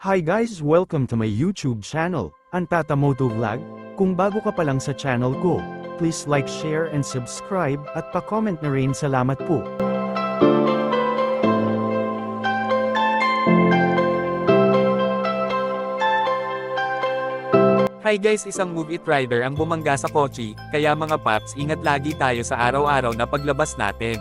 Hi guys, welcome to my YouTube channel, ang Tata Moto Vlog. Kung bago ka pa lang sa channel ko, please like, share and subscribe at pa-comment na rin salamat po. Hi guys isang Move It Rider ang bumangga sa kotse, kaya mga paps ingat lagi tayo sa araw-araw na paglabas natin.